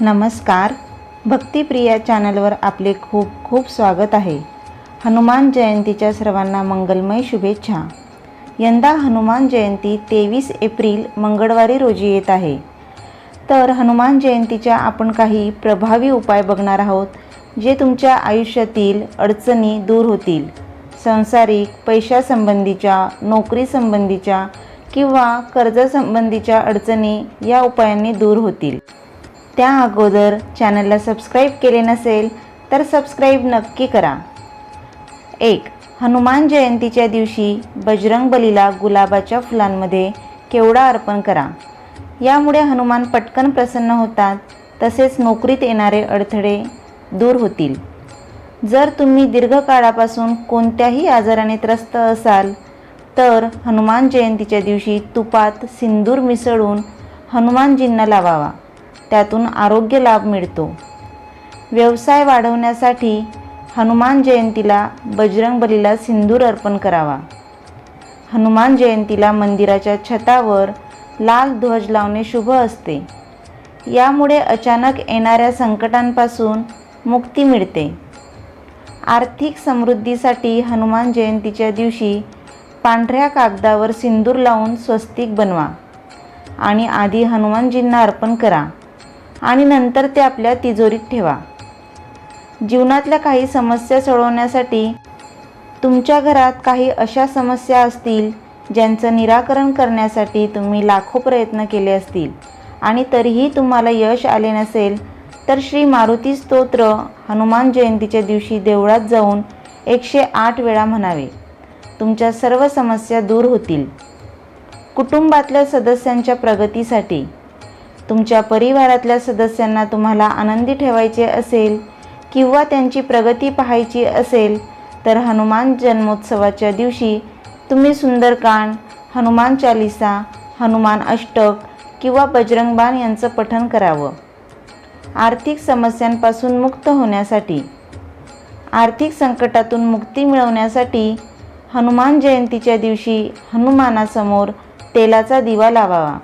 नमस्कार. भक्तिप्रिया चॅनलवर आपले खूप खूप स्वागत आहे. हनुमान जयंतीच्या सर्वांना मंगलमय शुभेच्छा. यंदा हनुमान जयंती तेवीस एप्रिल मंगळवारी रोजी येत आहे. तर हनुमान जयंतीच्या आपण काही प्रभावी उपाय बघणार आहोत जे तुमच्या आयुष्यातील अडचणी दूर होतील. संसारिक पैशासंबंधीच्या नोकरीसंबंधीच्या किंवा कर्जासंबंधीच्या अडचणी या उपायांनी दूर होतील. त्या अगोदर चॅनलला सबस्क्राईब केले नसेल तर सबस्क्राईब नक्की करा. एक हनुमान जयंतीच्या दिवशी बजरंग बलीला गुलाबाच्या फुलांमध्ये केवडा अर्पण करा. यामुळे हनुमान पटकन प्रसन्न होतात तसेच नोकरीत येणारे अडथळे दूर होतील. जर तुम्ही दीर्घकाळापासून कोणत्याही आजाराने त्रस्त असाल तर हनुमान जयंतीच्या दिवशी तुपात सिंदूर मिसळून हनुमानजींना लावावा. त्यातून आरोग्य लाभ मिळतो. व्यवसाय वाढवण्यासाठी हनुमान जयंतीला बजरंग बलीला सिंदूर अर्पण करावा. हनुमान जयंतीला मंदिराच्या छतावर लाल ध्वज लावणे शुभ असते. यामुळे अचानक येणाऱ्या संकटांपासून मुक्ती मिळते. आर्थिक समृद्धीसाठी हनुमान जयंतीच्या दिवशी पांढऱ्या कागदावर सिंदूर लावून स्वस्तिक बनवा आणि आधी हनुमानजींना अर्पण करा. आणि नंतर ते आपल्या तिजोरीत ठेवा. जीवनातल्या काही समस्या सोडवण्यासाठी तुमच्या घरात काही अशा समस्या असतील ज्यांचं निराकरण करण्यासाठी तुम्ही लाखो प्रयत्न केले असतील आणि तरीही तुम्हाला यश आले नसेल तर श्री मारुती स्तोत्र हनुमान जयंतीच्या दिवशी देवळात जाऊन एकशे आठ वेळा म्हणावे. तुमच्या सर्व समस्या दूर होतील. कुटुंबातल्या सदस्यांच्या प्रगतीसाठी तुमच्या परिवारातल्या सदस्यांना तुम्हाला आनंदी ठेवायचे असेल किंवा त्यांची प्रगती पाहायची असेल तर हनुमान जन्मोत्सवाच्या दिवशी तुम्ही सुंदरकांड हनुमान चालिसा हनुमान अष्टक किंवा बजरंगबाण यांचं पठण करावं. आर्थिक समस्यांपासून मुक्त होण्यासाठी. आर्थिक संकटातून मुक्ती मिळवण्यासाठी हनुमान जयंतीच्या दिवशी हनुमानासमोर तेलाचा दिवा लावावा.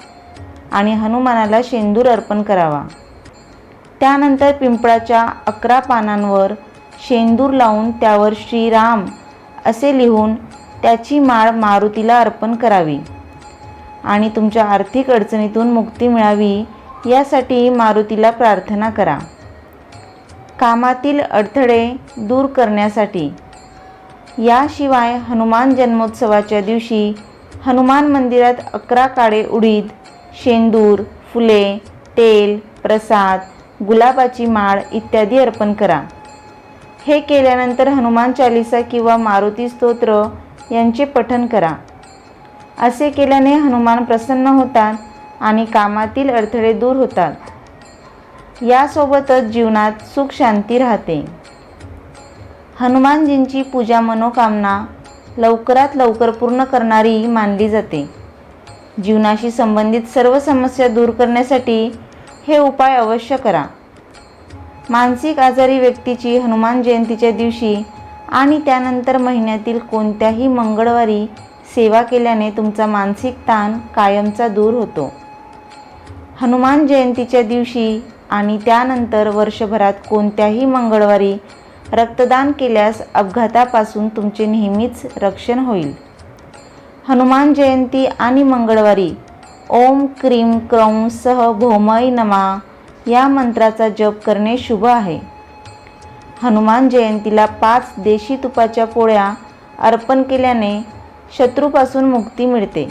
आणि हनुमानाला शेंदूर अर्पण करावा. त्यानंतर पिंपळाच्या अकरा पानांवर शेंदूर लावून त्यावर श्रीराम असे लिहून त्याची माळ मारुतीला अर्पण करावी. आणि तुमच्या आर्थिक अडचणीतून मुक्ती मिळावी यासाठी मारुतीला प्रार्थना करा. कामातील अडथळे दूर करण्यासाठी. याशिवाय हनुमान जन्मोत्सवाच्या दिवशी हनुमान मंदिरात अकरा काळे उडीद शेंदूर फुले तेल प्रसाद गुलाबाची माळ इत्यादी अर्पण करा. हे केल्यानंतर हनुमान चालिसा किंवा मारुती स्तोत्र यांचे पठण करा. असे केल्याने हनुमान प्रसन्न होतात आणि कामातील अडथळे दूर होतात. यासोबतच जीवनात सुख शांती राहते. हनुमानजींची पूजा मनोकामना लवकरात लवकर पूर्ण करणारी मानली जाते. जीवनाशी संबंधित सर्व समस्या दूर करण्यासाठी हे उपाय अवश्य करा. मानसिक आजारी व्यक्तीची हनुमान जयंतीच्या दिवशी आणि त्यानंतर महिन्यातील कोणत्याही मंगळवारी सेवा केल्याने तुमचा मानसिक ताण कायमचा दूर होतो. हनुमान जयंतीच्या दिवशी आणि त्यानंतर वर्षभरात कोणत्याही मंगळवारी रक्तदान केल्यास अपघातापासून तुमचे नेहमीच रक्षण होईल. हनुमान जयंती आणि मंगळवारी. ओम क्रीम क्रौं सह भौमय नमा. या मंत्राचा जप करणे शुभ आहे. हनुमान जयंतीला पाच देशी तुपाच्या पोळ्या अर्पण केल्याने शत्रूपासून मुक्ती मिळते.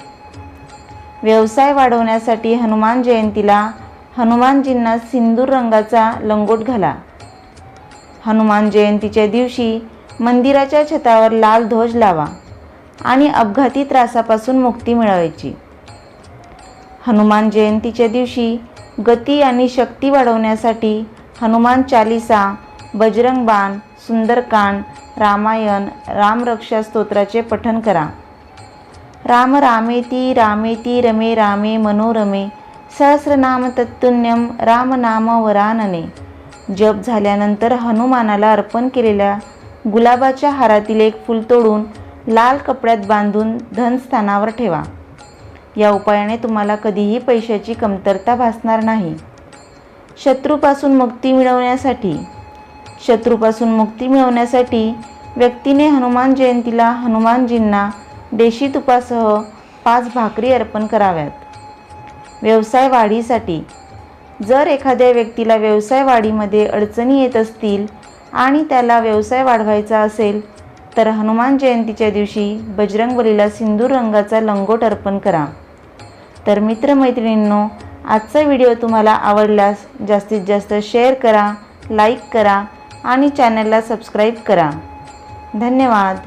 व्यवसाय वाढवण्यासाठी हनुमान जयंतीला हनुमानजींना सिंदूर रंगाचा लंगोट घाला. हनुमान जयंतीच्या दिवशी मंदिराच्या छतावर लाल ध्वज लावा. आणि अपघाती त्रासापासून मुक्ती मिळवायची. हनुमान जयंतीच्या दिवशी गती आणि शक्ती वाढवण्यासाठी हनुमान चालिसा बजरंग बाण सुंदरकांड रामायण रामरक्षा स्तोत्राचे पठण करा. राम रामेती रामेती रमे रामे मनोरमे सहस्रनाम तत्तुन्यम रामनाम वरानने. जप झाल्यानंतर हनुमानाला अर्पण केलेल्या गुलाबाच्या हारातील एक फूल तोडून लाल कपड्यात बांधून धनस्थानावर ठेवा. या उपायाने तुम्हाला कधीही पैशाची कमतरता भासणार नाही. शत्रूपासून मुक्ती मिळवण्यासाठी शत्रूपासून मुक्ती मिळवण्यासाठी व्यक्तीने हनुमान जयंतीला हनुमानजींना देशी तुपासह पाच भाकरी अर्पण कराव्यात. व्यवसाय वाढीसाठी जर एखाद्या व्यक्तीला व्यवसाय वाढीमध्ये अडचणी येत असतील आणि त्याला व्यवसाय वाढवायचा असेल तर हनुमान जयंतीच्या दिवशी बजरंगबलीला सिंदूर रंगाचा लंगोट अर्पण करा. तर मित्रमैत्रिणींनो आजचा व्हिडिओ तुम्हाला आवडल्यास जास्तीत जास्त शेअर करा लाईक करा आणि चॅनलला सबस्क्राईब करा. धन्यवाद.